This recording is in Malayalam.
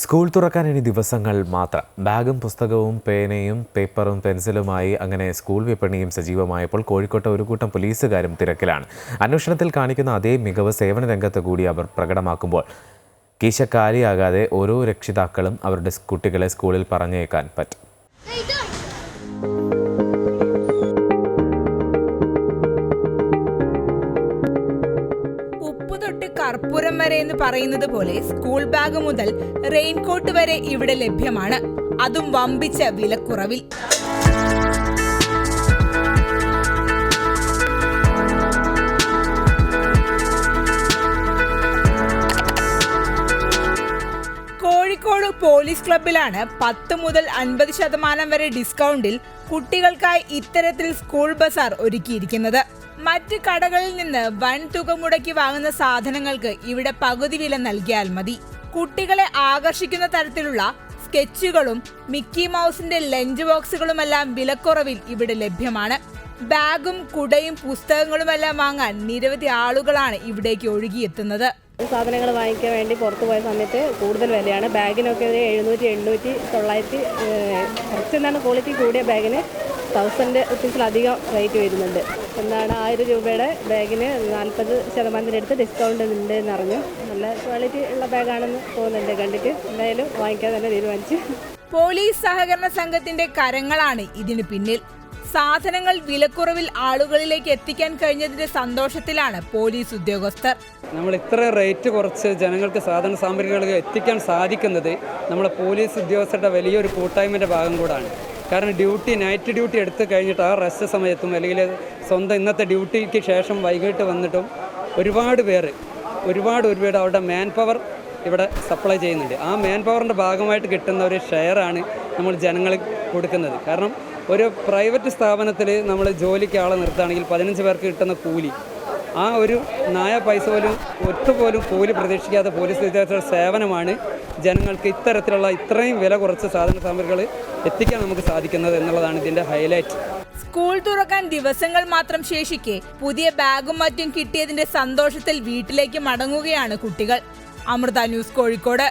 സ്കൂൾ തുറക്കാൻ ഇനി ദിവസങ്ങൾ മാത്രം. ബാഗും പുസ്തകവും പേനയും പേപ്പറും പെൻസിലുമായി അങ്ങനെ സ്കൂൾ വിപണിയും സജീവമായപ്പോൾ കോഴിക്കോട്ടെ ഒരു കൂട്ടം പോലീസുകാരും തിരക്കിലാണ്. അന്വേഷണത്തിൽ കാണിക്കുന്ന അതേ മികവ് സേവന രംഗത്ത് കൂടി അവർ പ്രകടമാക്കുമ്പോൾ കീശക്കാരിയാകാതെ ഓരോ രക്ഷിതാക്കളും അവരുടെ കുട്ടികളെ സ്കൂളിൽ പറഞ്ഞേക്കാൻ പറ്റും. കർപ്പൂരം വരെ എന്ന് പറയുന്നത് പോലെ സ്കൂൾ ബാഗ് മുതൽ റെയിൻകോട്ട് വരെ ഇവിടെ ലഭ്യമാണ്. അതും വമ്പിച്ച വിലക്കുറവിൽ. കോഴിക്കോട് പോലീസ് ക്ലബിലാണ് പത്ത് മുതൽ അൻപത് ശതമാനം വരെ ഡിസ്കൗണ്ടിൽ കുട്ടികൾക്കായി ഇത്തരത്തിൽ സ്കൂൾ ബസാർ ഒരുക്കിയിരിക്കുന്നത്. മറ്റ് കടകളിൽ നിന്ന് വൻ തുക മുടക്കി വാങ്ങുന്ന സാധനങ്ങൾക്ക് ഇവിടെ പകുതി വില നൽകിയാൽ മതി. കുട്ടികളെ ആകർഷിക്കുന്ന തരത്തിലുള്ള സ്കെച്ചുകളും മിക്കി മൗസിന്റെ ലഞ്ച് ബോക്സുകളുമെല്ലാം വിലക്കുറവിൽ ഇവിടെ ലഭ്യമാണ്. ബാഗും കുടയും പുസ്തകങ്ങളുമെല്ലാം വാങ്ങാൻ നിരവധി ആളുകളാണ് ഇവിടേക്ക് ഒഴുകിയെത്തുന്നത്. സാധനങ്ങൾ വാങ്ങിക്കാൻ വേണ്ടി പുറത്തു പോയ സമയത്ത് കൂടുതൽ വിലയാണ്. ബാഗിനൊക്കെ എഴുന്നൂറ്റി എണ്ണൂറ്റി തൊള്ളായിരത്തി കുറച്ച് എന്താണ് ക്വാളിറ്റി കൂടിയ ബാഗിന് തൗസൻഡ് റുപ്പീസിലധികം റേറ്റ് വരുന്നുണ്ട്. എന്താണ് ആയിരം രൂപയുടെ ബാഗിന് നാൽപ്പത് ശതമാനത്തിനടുത്ത് ഡിസ്കൗണ്ട് ഉണ്ട് എന്ന് അറിഞ്ഞു. നല്ല ക്വാളിറ്റി ഉള്ള ബാഗാണെന്ന് തോന്നുന്നുണ്ട് കണ്ടിട്ട്. എന്തായാലും വാങ്ങിക്കാൻ തന്നെ തീരുമാനിച്ചു. പോലീസ് സഹകരണ സംഘത്തിന്റെ കരങ്ങളാണ് ഇതിന് പിന്നിൽ. സാധനങ്ങൾ വിലക്കുറവിൽ ആളുകളിലേക്ക് എത്തിക്കാൻ കഴിഞ്ഞതിന്റെ സന്തോഷത്തിലാണ് പോലീസ് ഉദ്യോഗസ്ഥർ. നമ്മൾ ഇത്ര റേറ്റ് കുറച്ച് ജനങ്ങൾക്ക് സാധന സാമഗ്രികൾ എത്തിക്കാൻ സാധിക്കുന്നത് നമ്മുടെ പോലീസ് ഉദ്യോഗസ്ഥരുടെ വലിയൊരു കൂട്ടായ്മയുടെ ഭാഗം കൂടാണ്. കാരണം ഡ്യൂട്ടി നൈറ്റ് ഡ്യൂട്ടി എടുത്തു കഴിഞ്ഞിട്ട് ആ റെസ്റ്റ് സമയത്തും അല്ലെങ്കിൽ സ്വന്തം ഇന്നത്തെ ഡ്യൂട്ടിക്ക് ശേഷം വൈകിട്ട് വന്നിട്ടും ഒരുപാട് പേര് ഒരുപാട് ഒരുപാട് അവരുടെ മാൻ പവർ ഇവിടെ സപ്ലൈ ചെയ്യുന്നുണ്ട്. ആ മാൻ പവറിന്റെ ഭാഗമായിട്ട് കിട്ടുന്ന ഒരു ഷെയറാണ് നമ്മൾ ജനങ്ങളിൽ കൊടുക്കുന്നത്. കാരണം ഒരു പ്രൈവറ്റ് സ്ഥാപനത്തിൽ നമ്മൾ ജോലിക്ക് ആളെ നിർത്തുകയാണെങ്കിൽ പതിനഞ്ച് പേർക്ക് കിട്ടുന്ന കൂലി ആ ഒരു നായ പൈസ പോലും ഒട്ടുപോലും കൂലി പ്രതീക്ഷിക്കാത്ത പോലീസ് ഉദ്യോഗസ്ഥരുടെ സേവനമാണ് ജനങ്ങൾക്ക് ഇത്തരത്തിലുള്ള ഇത്രയും വില കുറച്ച് സാധന സാമഗ്രികൾ എത്തിക്കാൻ നമുക്ക് സാധിക്കുന്നത് എന്നുള്ളതാണ് ഇതിന്റെ ഹൈലൈറ്റ് സ്കൂൾ തുറക്കാൻ ദിവസങ്ങൾ മാത്രം ശേഷിക്കെ പുതിയ ബാഗും മറ്റും കിട്ടിയതിന്റെ സന്തോഷത്തിൽ വീട്ടിലേക്ക് മടങ്ങുകയാണ് കുട്ടികൾ. അമൃത ന്യൂസ് കോഴിക്കോട്.